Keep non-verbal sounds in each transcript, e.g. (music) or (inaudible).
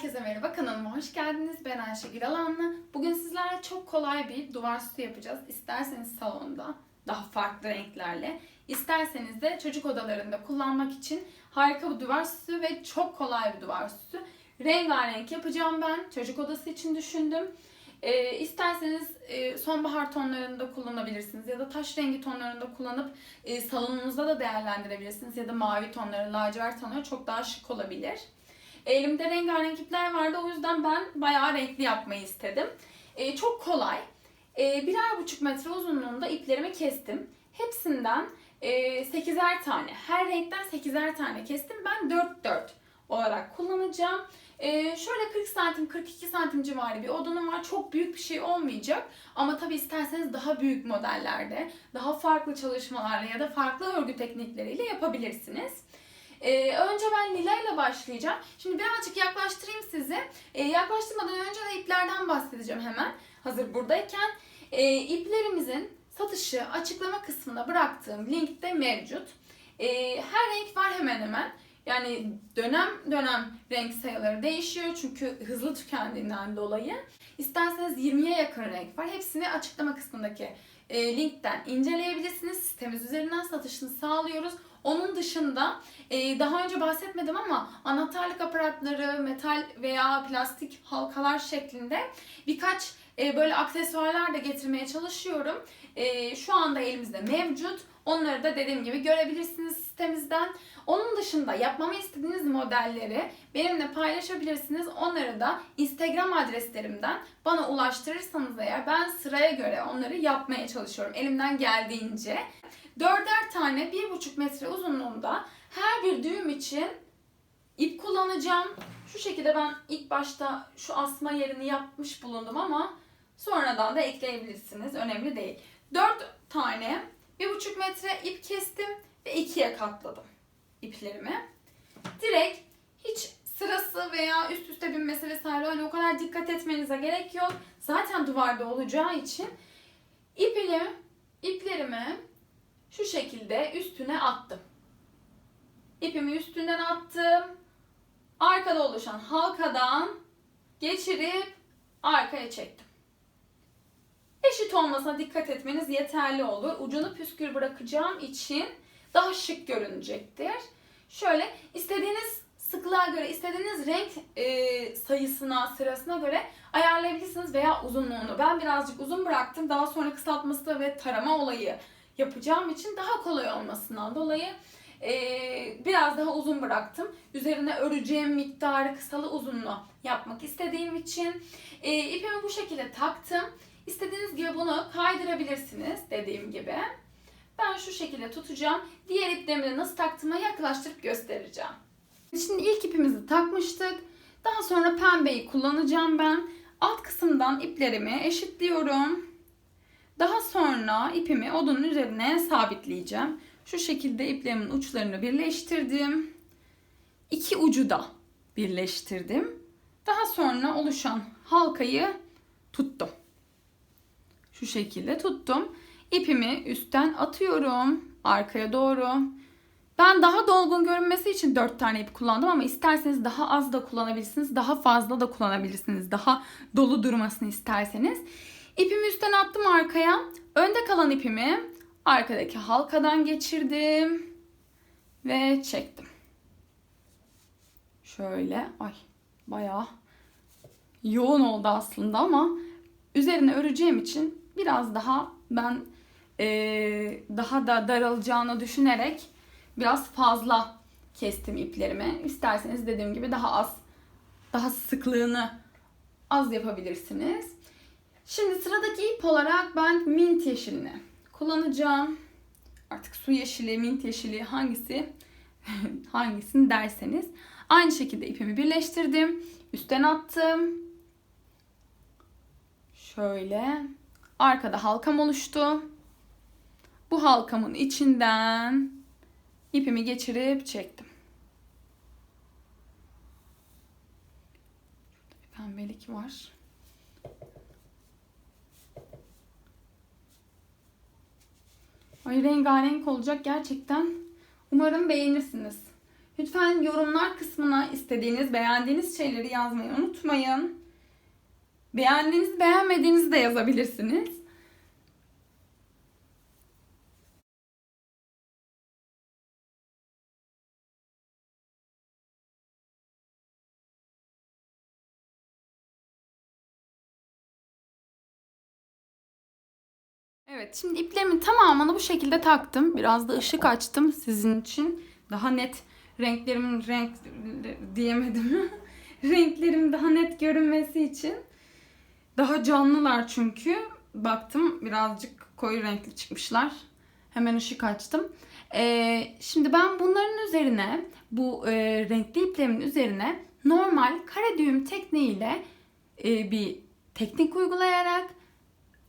Herkese merhaba kanalıma hoş geldiniz. Ben Ayşegül Alanlı. Bugün sizlerle çok kolay bir duvar süsü yapacağız. İsterseniz salonda daha farklı renklerle, isterseniz de çocuk odalarında kullanmak için harika bir duvar süsü ve çok kolay bir duvar süsü. Rengarenk yapacağım ben. Çocuk odası için düşündüm. Ee, isterseniz e, sonbahar tonlarında kullanabilirsiniz ya da taş rengi tonlarında kullanıp e, salonunuzda da değerlendirebilirsiniz ya da mavi tonları, lacivert tonları çok daha şık olabilir. Elimde rengarenk ipler vardı o yüzden ben bayağı renkli yapmayı istedim. Ee, çok kolay. Ee, birer buçuk metre uzunluğunda iplerimi kestim. Hepsinden e, 8'er tane, her renkten 8'er tane kestim. Ben 4-4 olarak kullanacağım. Ee, şöyle 40 santim, 42 santim civarı bir odunum var. Çok büyük bir şey olmayacak. Ama tabii isterseniz daha büyük modellerde, daha farklı çalışmalarla ya da farklı örgü teknikleriyle yapabilirsiniz. Ee, önce ben Lila ile başlayacağım. Şimdi birazcık yaklaştırayım sizi. Ee, yaklaştırmadan önce de iplerden bahsedeceğim hemen. Hazır buradayken. Ee, iplerimizin satışı açıklama kısmına bıraktığım linkte mevcut. Ee, her renk var hemen hemen. Yani dönem dönem renk sayıları değişiyor çünkü hızlı tükendiğinden dolayı. İsterseniz 20'ye yakın renk var. Hepsini açıklama kısmındaki e, linkten inceleyebilirsiniz. Sitemiz üzerinden satışını sağlıyoruz. Onun dışında e, daha önce bahsetmedim ama anahtarlık aparatları, metal veya plastik halkalar şeklinde birkaç e, böyle aksesuarlar da getirmeye çalışıyorum. E, şu anda elimizde mevcut. Onları da dediğim gibi görebilirsiniz sitemizden. Onun dışında yapmamı istediğiniz modelleri benimle paylaşabilirsiniz. Onları da Instagram adreslerimden bana ulaştırırsanız eğer ben sıraya göre onları yapmaya çalışıyorum elimden geldiğince. Dörder tane bir buçuk metre uzunluğunda her bir düğüm için ip kullanacağım. Şu şekilde ben ilk başta şu asma yerini yapmış bulundum ama sonradan da ekleyebilirsiniz. Önemli değil. Dört tane bir buçuk metre ip kestim ve ikiye katladım iplerimi. Direkt hiç sırası veya üst üste binmesi vesaire hani o kadar dikkat etmenize gerek yok. Zaten duvarda olacağı için ipimi, iplerimi şu şekilde üstüne attım. İpimi üstünden attım. Arkada oluşan halkadan geçirip arkaya çektim. Eşit olmasına dikkat etmeniz yeterli olur. Ucunu püskür bırakacağım için daha şık görünecektir. Şöyle istediğiniz sıklığa göre, istediğiniz renk e, sayısına, sırasına göre ayarlayabilirsiniz veya uzunluğunu. Ben birazcık uzun bıraktım. Daha sonra kısaltması ve tarama olayı yapacağım için daha kolay olmasından dolayı e, biraz daha uzun bıraktım. Üzerine öreceğim miktarı kısalı uzunlu yapmak istediğim için e, ipimi bu şekilde taktım. İstediğiniz gibi bunu kaydırabilirsiniz dediğim gibi. Ben şu şekilde tutacağım. Diğer iplerimi nasıl taktığıma yaklaştırıp göstereceğim. Şimdi ilk ipimizi takmıştık. Daha sonra pembeyi kullanacağım ben. Alt kısımdan iplerimi eşitliyorum. Daha sonra ipimi odunun üzerine sabitleyeceğim. Şu şekilde iplerimin uçlarını birleştirdim. İki ucu da birleştirdim. Daha sonra oluşan halkayı tuttum. Şu şekilde tuttum. İpimi üstten atıyorum arkaya doğru. Ben daha dolgun görünmesi için 4 tane ip kullandım ama isterseniz daha az da kullanabilirsiniz. Daha fazla da kullanabilirsiniz. Daha dolu durmasını isterseniz. İpimi üstten attım arkaya. Önde kalan ipimi arkadaki halkadan geçirdim ve çektim. Şöyle ay bayağı yoğun oldu aslında ama üzerine öreceğim için biraz daha ben ee, daha da daralacağını düşünerek biraz fazla kestim iplerimi. İsterseniz dediğim gibi daha az, daha sıklığını az yapabilirsiniz. Şimdi sıradaki ip olarak ben mint yeşilini kullanacağım. Artık su yeşili, mint yeşili hangisi (laughs) hangisini derseniz. Aynı şekilde ipimi birleştirdim. Üstten attım. Şöyle. Arkada halkam oluştu. Bu halkamın içinden ipimi geçirip çektim. Pembelik var. Ay rengarenk olacak gerçekten. Umarım beğenirsiniz. Lütfen yorumlar kısmına istediğiniz, beğendiğiniz şeyleri yazmayı unutmayın. Beğendiğiniz, beğenmediğinizi de yazabilirsiniz. Evet şimdi iplerimin tamamını bu şekilde taktım. Biraz da ışık açtım sizin için. Daha net renklerimin renk diyemedim. (laughs) Renklerim daha net görünmesi için. Daha canlılar çünkü. Baktım birazcık koyu renkli çıkmışlar. Hemen ışık açtım. Ee, şimdi ben bunların üzerine bu e, renkli iplerimin üzerine normal kare düğüm tekniğiyle e, bir teknik uygulayarak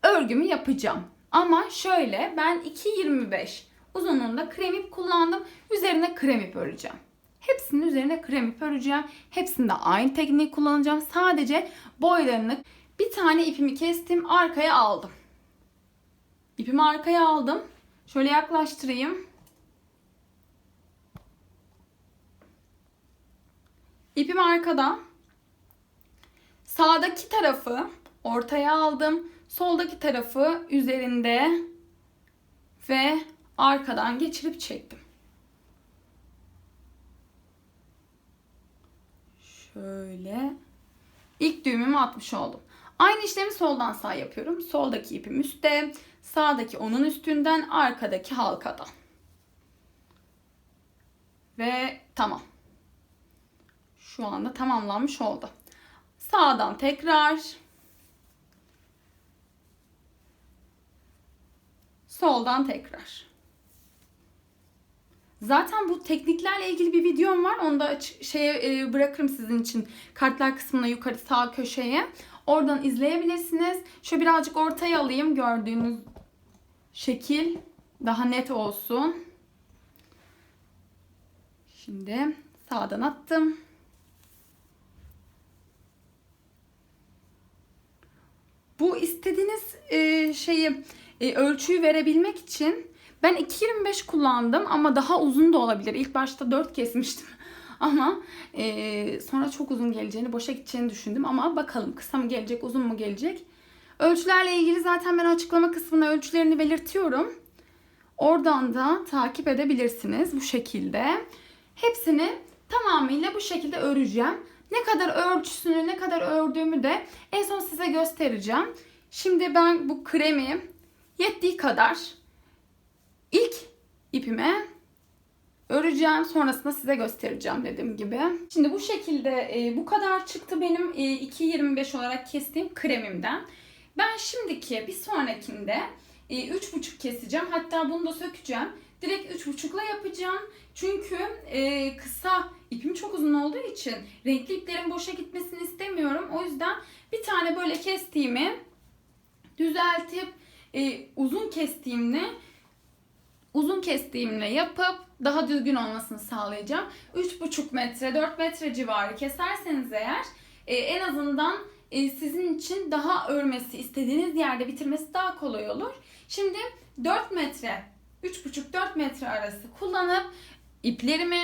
örgümü yapacağım. Ama şöyle ben 2.25 uzunluğunda krem ip kullandım. Üzerine krem ip öreceğim. Hepsinin üzerine krem ip öreceğim. Hepsinde aynı tekniği kullanacağım. Sadece boylarını bir tane ipimi kestim. Arkaya aldım. İpimi arkaya aldım. Şöyle yaklaştırayım. İpim arkada. Sağdaki tarafı ortaya aldım. Soldaki tarafı üzerinde ve arkadan geçirip çektim. Şöyle ilk düğümümü atmış oldum. Aynı işlemi soldan sağ yapıyorum. Soldaki ipim üstte, sağdaki onun üstünden, arkadaki halkadan. Ve tamam. Şu anda tamamlanmış oldu. Sağdan tekrar Soldan tekrar. Zaten bu tekniklerle ilgili bir videom var. Onu da şeye e, bırakırım sizin için. Kartlar kısmına yukarı sağ köşeye. Oradan izleyebilirsiniz. Şöyle birazcık ortaya alayım gördüğünüz şekil daha net olsun. Şimdi sağdan attım. Bu istediğiniz e, şeyi e, ölçüyü verebilmek için ben 2.25 kullandım ama daha uzun da olabilir. İlk başta 4 kesmiştim. (laughs) ama e, sonra çok uzun geleceğini, boşa gideceğini düşündüm. Ama bakalım kısa mı gelecek, uzun mu gelecek? Ölçülerle ilgili zaten ben açıklama kısmına ölçülerini belirtiyorum. Oradan da takip edebilirsiniz bu şekilde. Hepsini tamamıyla bu şekilde öreceğim. Ne kadar ölçüsünü, ne kadar ördüğümü de en son size göstereceğim. Şimdi ben bu kremi yettiği kadar ilk ipime öreceğim. Sonrasında size göstereceğim dediğim gibi. Şimdi bu şekilde e, bu kadar çıktı benim e, 2.25 olarak kestiğim kremimden. Ben şimdiki bir sonrakinde e, 3.5 keseceğim. Hatta bunu da sökeceğim. Direkt 3.5'la yapacağım. Çünkü e, kısa ipim çok uzun olduğu için renkli iplerin boşa gitmesini istemiyorum. O yüzden bir tane böyle kestiğimi düzeltip e, uzun kestiğimle uzun kestiğimle yapıp daha düzgün olmasını sağlayacağım. 3,5 metre 4 metre civarı keserseniz eğer e, en azından e, sizin için daha örmesi istediğiniz yerde bitirmesi daha kolay olur. Şimdi 4 metre 3,5-4 metre arası kullanıp iplerimi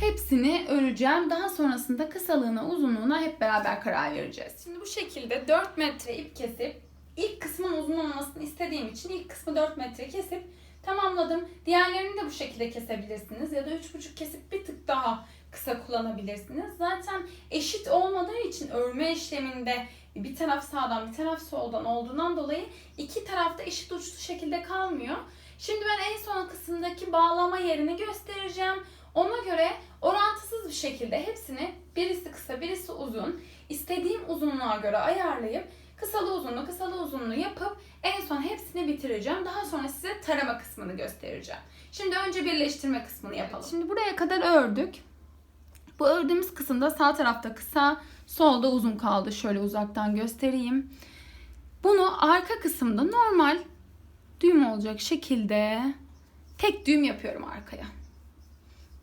hepsini öreceğim. Daha sonrasında kısalığına uzunluğuna hep beraber karar vereceğiz. Şimdi bu şekilde 4 metre ip kesip ilk kısmın uzun olmasını istediğim için ilk kısmı 4 metre kesip tamamladım. Diğerlerini de bu şekilde kesebilirsiniz ya da 3,5 kesip bir tık daha kısa kullanabilirsiniz. Zaten eşit olmadığı için örme işleminde bir taraf sağdan bir taraf soldan olduğundan dolayı iki tarafta eşit uçlu şekilde kalmıyor. Şimdi ben en son kısımdaki bağlama yerini göstereceğim. Ona göre orantısız bir şekilde hepsini birisi kısa birisi uzun istediğim uzunluğa göre ayarlayıp kısalı uzunlu kısalı uzunlu yapıp en son hepsini bitireceğim. Daha sonra size tarama kısmını göstereceğim. Şimdi önce birleştirme kısmını yapalım. Şimdi buraya kadar ördük. Bu ördüğümüz kısımda sağ tarafta kısa, solda uzun kaldı. Şöyle uzaktan göstereyim. Bunu arka kısımda normal düğüm olacak şekilde tek düğüm yapıyorum arkaya.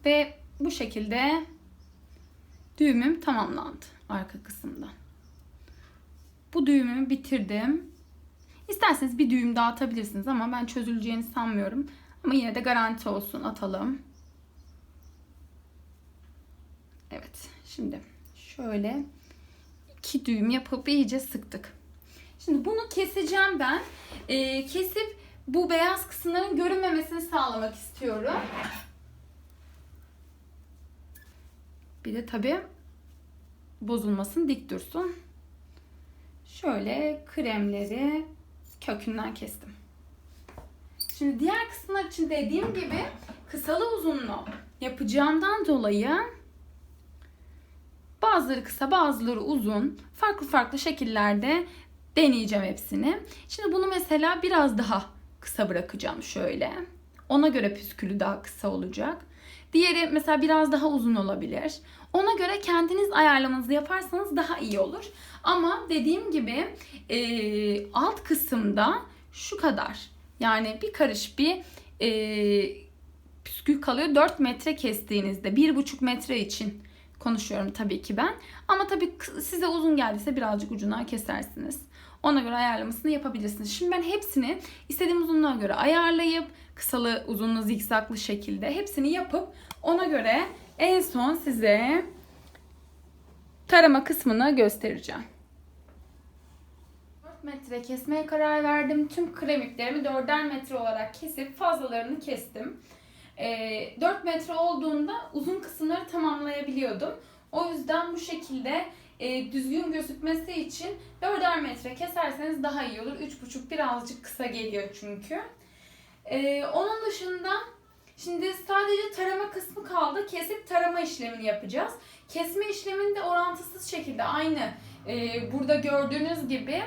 Ve bu şekilde düğümüm tamamlandı arka kısımda. Bu düğümümü bitirdim. İsterseniz bir düğüm daha atabilirsiniz ama ben çözüleceğini sanmıyorum. Ama yine de garanti olsun atalım. Evet. Şimdi şöyle iki düğüm yapıp iyice sıktık. Şimdi bunu keseceğim ben. Ee, kesip bu beyaz kısımların görünmemesini sağlamak istiyorum. Bir de tabii bozulmasın, dik dursun. Şöyle kremleri kökünden kestim. Şimdi diğer kısımlar için dediğim gibi kısalı uzunlu yapacağımdan dolayı bazıları kısa bazıları uzun farklı farklı şekillerde deneyeceğim hepsini. Şimdi bunu mesela biraz daha kısa bırakacağım şöyle. Ona göre püskülü daha kısa olacak. Diğeri mesela biraz daha uzun olabilir. Ona göre kendiniz ayarlamanızı yaparsanız daha iyi olur. Ama dediğim gibi e, alt kısımda şu kadar. Yani bir karış bir e, püskül kalıyor. 4 metre kestiğinizde 1,5 metre için konuşuyorum tabii ki ben. Ama tabii size uzun geldiyse birazcık ucundan kesersiniz. Ona göre ayarlamasını yapabilirsiniz. Şimdi ben hepsini istediğim uzunluğa göre ayarlayıp kısalı uzunlu zikzaklı şekilde hepsini yapıp ona göre en son size tarama kısmını göstereceğim. 4 metre kesmeye karar verdim. Tüm krem iplerimi 4'er metre olarak kesip fazlalarını kestim. E, 4 metre olduğunda uzun kısımları tamamlayabiliyordum. O yüzden bu şekilde e, düzgün gözükmesi için 4'er metre keserseniz daha iyi olur. 3,5 birazcık kısa geliyor çünkü. E, onun dışında şimdi sadece tarama kısmı kaldı. Kesip tarama işlemini yapacağız. Kesme işlemini de orantısız şekilde aynı e, burada gördüğünüz gibi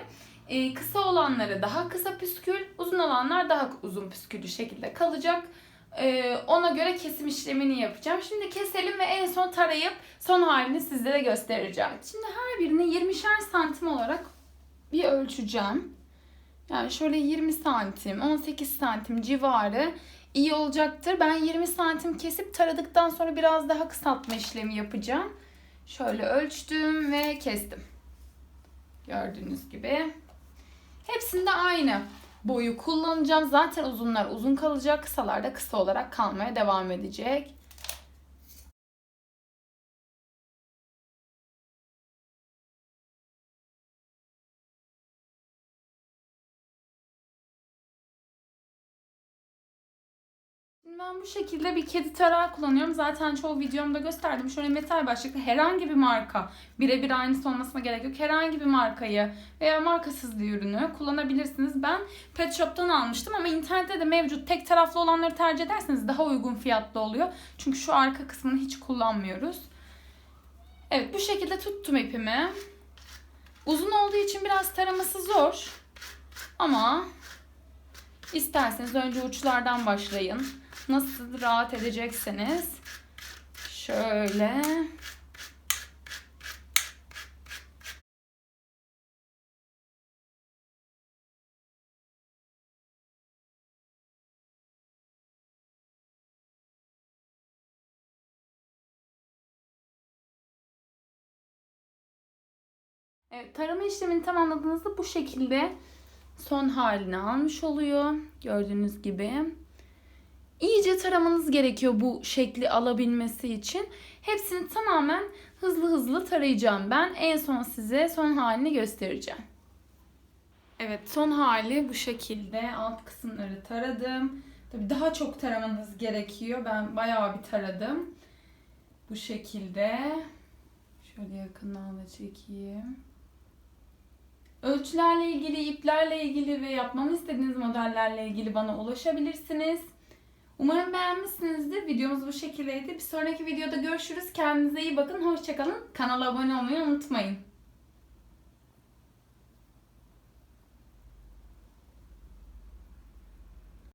e, kısa olanları daha kısa püskül, uzun olanlar daha uzun püsküllü şekilde kalacak. Ee, ona göre kesim işlemini yapacağım. Şimdi keselim ve en son tarayıp son halini sizlere göstereceğim. Şimdi her birini 20'şer santim olarak bir ölçeceğim. Yani şöyle 20 santim, 18 santim civarı iyi olacaktır. Ben 20 santim kesip taradıktan sonra biraz daha kısaltma işlemi yapacağım. Şöyle ölçtüm ve kestim. Gördüğünüz gibi. Hepsinde aynı boyu kullanacağım. Zaten uzunlar uzun kalacak. Kısalar da kısa olarak kalmaya devam edecek. Ben bu şekilde bir kedi tarağı kullanıyorum. Zaten çoğu videomda gösterdim. Şöyle metal başlıklı herhangi bir marka, birebir aynısı olmasına gerek yok. Herhangi bir markayı veya markasız bir ürünü kullanabilirsiniz. Ben Pet Shop'tan almıştım ama internette de mevcut tek taraflı olanları tercih ederseniz daha uygun fiyatlı oluyor. Çünkü şu arka kısmını hiç kullanmıyoruz. Evet bu şekilde tuttum ipimi. Uzun olduğu için biraz taraması zor. Ama isterseniz önce uçlardan başlayın nasıl rahat edecekseniz şöyle. Evet, tarama işlemini tamamladığınızda bu şekilde son halini almış oluyor. Gördüğünüz gibi iyice taramanız gerekiyor bu şekli alabilmesi için. Hepsini tamamen hızlı hızlı tarayacağım ben. En son size son halini göstereceğim. Evet son hali bu şekilde. Alt kısımları taradım. Tabii daha çok taramanız gerekiyor. Ben bayağı bir taradım. Bu şekilde. Şöyle yakından da çekeyim. Ölçülerle ilgili, iplerle ilgili ve yapmamı istediğiniz modellerle ilgili bana ulaşabilirsiniz. Umarım beğenmişsinizdir. Videomuz bu şekildeydi. Bir sonraki videoda görüşürüz. Kendinize iyi bakın. Hoşçakalın. Kanala abone olmayı unutmayın.